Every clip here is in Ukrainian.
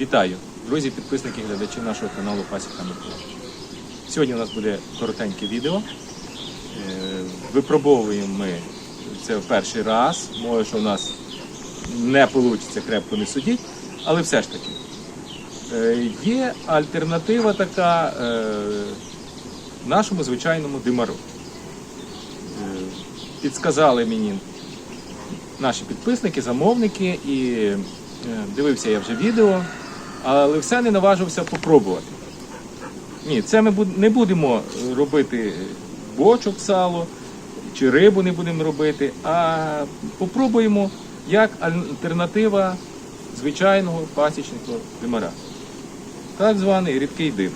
Вітаю, друзі, підписники, глядачі нашого каналу Пасіка Микола. Сьогодні у нас буде коротеньке відео. Е, Випробовуємо ми це в перший раз. Може, що у нас не вийде крепко не судіть, але все ж таки. Е, Є альтернатива така е, нашому звичайному димару. Підсказали мені наші підписники, замовники, і дивився я вже відео, але все не наважився попробувати. Ні, це ми не будемо робити бочок сало чи рибу не будемо робити, а попробуємо як альтернатива звичайного пасічного димара. Так званий рідкий дим.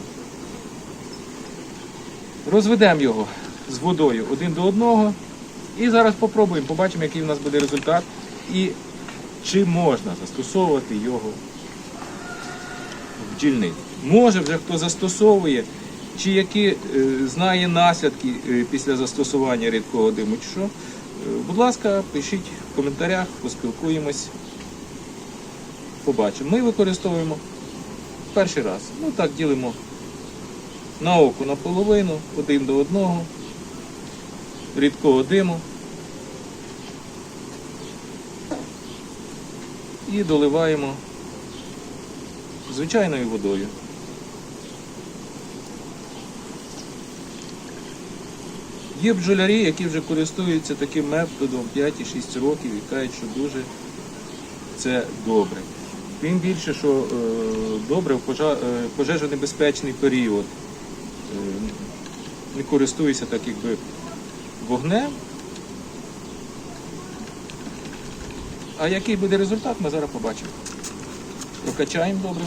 Розведемо його з водою один до одного. І зараз попробуємо, побачимо, який у нас буде результат і чи можна застосовувати його в бджільниці. Може вже хто застосовує, чи які е, знає наслідки е, після застосування рідкого диму, чи що. Е, будь ласка, пишіть в коментарях, поспілкуємось. Побачимо. Ми використовуємо перший раз. Ну так ділимо на око наполовину, один до одного рідкого диму і доливаємо звичайною водою. Є бджолярі, які вже користуються таким методом 5-6 років і кажуть, що дуже це добре. Тим більше, що е, добре в е, пожежонебезпечний період. Е, не користуюся так якби вогнем. А який буде результат, ми зараз побачимо. Прокачаємо добре.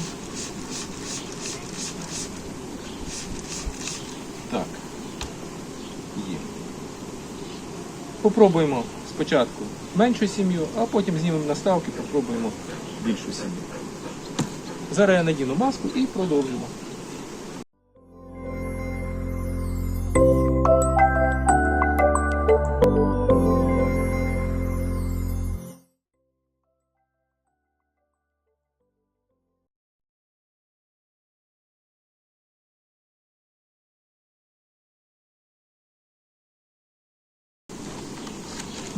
Так. Є. Попробуємо спочатку меншу сім'ю, а потім знімемо наставки, попробуємо більшу сім'ю. Зараз я надіну маску і продовжимо.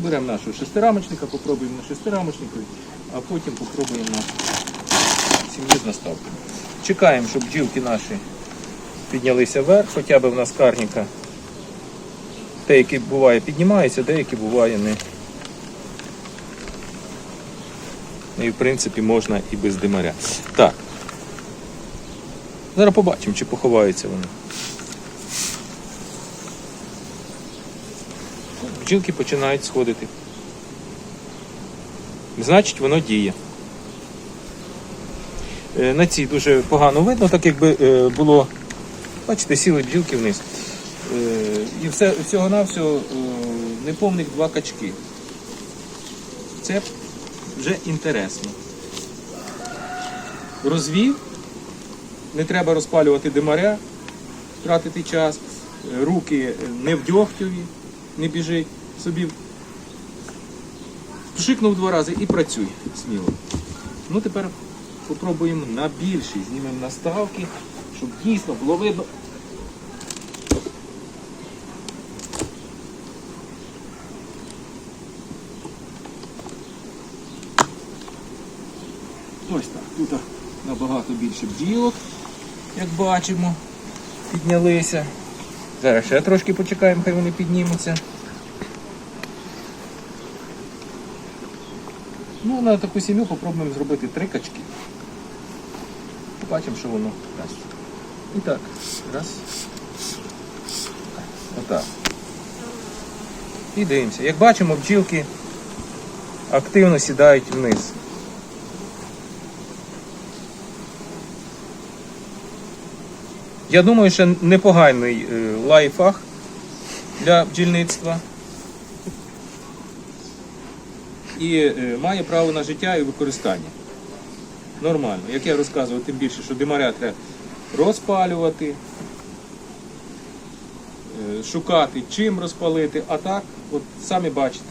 Беремо нашого шестирамочника, попробуємо на шестирамочнику, а потім попробуємо на сім'ю з наставкою. Чекаємо, щоб бджілки наші піднялися вверх, хоча б в нас карніка. Деякі буває піднімаються, деякі буває не. Ну і в принципі можна і без димаря. Так. Зараз побачимо, чи поховаються вони. Бджілки починають сходити. Значить, воно діє. Е, На цій дуже погано видно, так якби е, було, бачите, сіли бджілки вниз. Е, І все, всього-навсього неповних два качки. Це вже інтересно. Розвів, не треба розпалювати димаря, тратити час, руки не в дьогтєві, не біжить собі. Пшикнув два рази і працюй сміло. Ну тепер попробуємо на більший. Знімемо наставки, щоб дійсно було видно. Ось так. Тут набагато більше бджілок, як бачимо, піднялися. Зараз ще трошки почекаємо, хай вони піднімуться. Ну, на таку сім'ю попробуємо зробити три качки. Побачимо, що воно дасть. І так, раз. Отак. І дивимося. Як бачимо, бджілки активно сідають вниз. Я думаю, що непоганий е, лайфхак для бджільництва. І е, має право на життя і використання. Нормально. Як я розказував, тим більше, що димаря треба розпалювати, е, шукати, чим розпалити, а так, от самі бачите.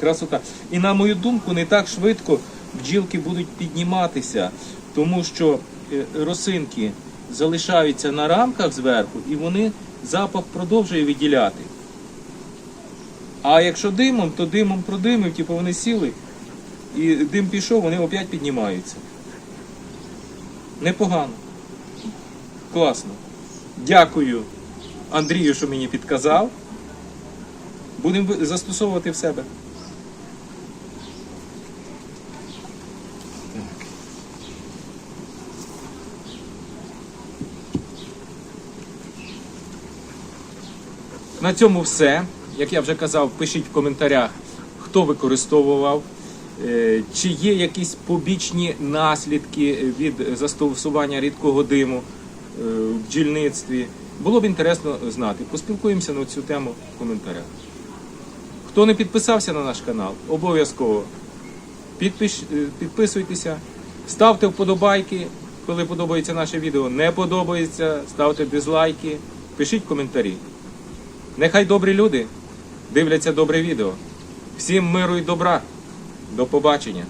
Красота. І на мою думку, не так швидко бджілки будуть підніматися, тому що е, росинки залишаються на рамках зверху і вони запах продовжує виділяти. А якщо димом, то димом продимив, типу вони сіли, і дим пішов, вони опять піднімаються. Непогано. Класно. Дякую Андрію, що мені підказав. Будемо застосовувати в себе. На цьому все. Як я вже казав, пишіть в коментарях, хто використовував, е, чи є якісь побічні наслідки від застосування рідкого диму е, в бджільництві. Було б інтересно знати. Поспілкуємося на цю тему в коментарях. Хто не підписався на наш канал, обов'язково підпиш, е, підписуйтеся, ставте вподобайки, коли подобається наше відео. Не подобається, ставте дизлайки, пишіть коментарі. Нехай добрі люди дивляться добре відео. Всім миру і добра. До побачення.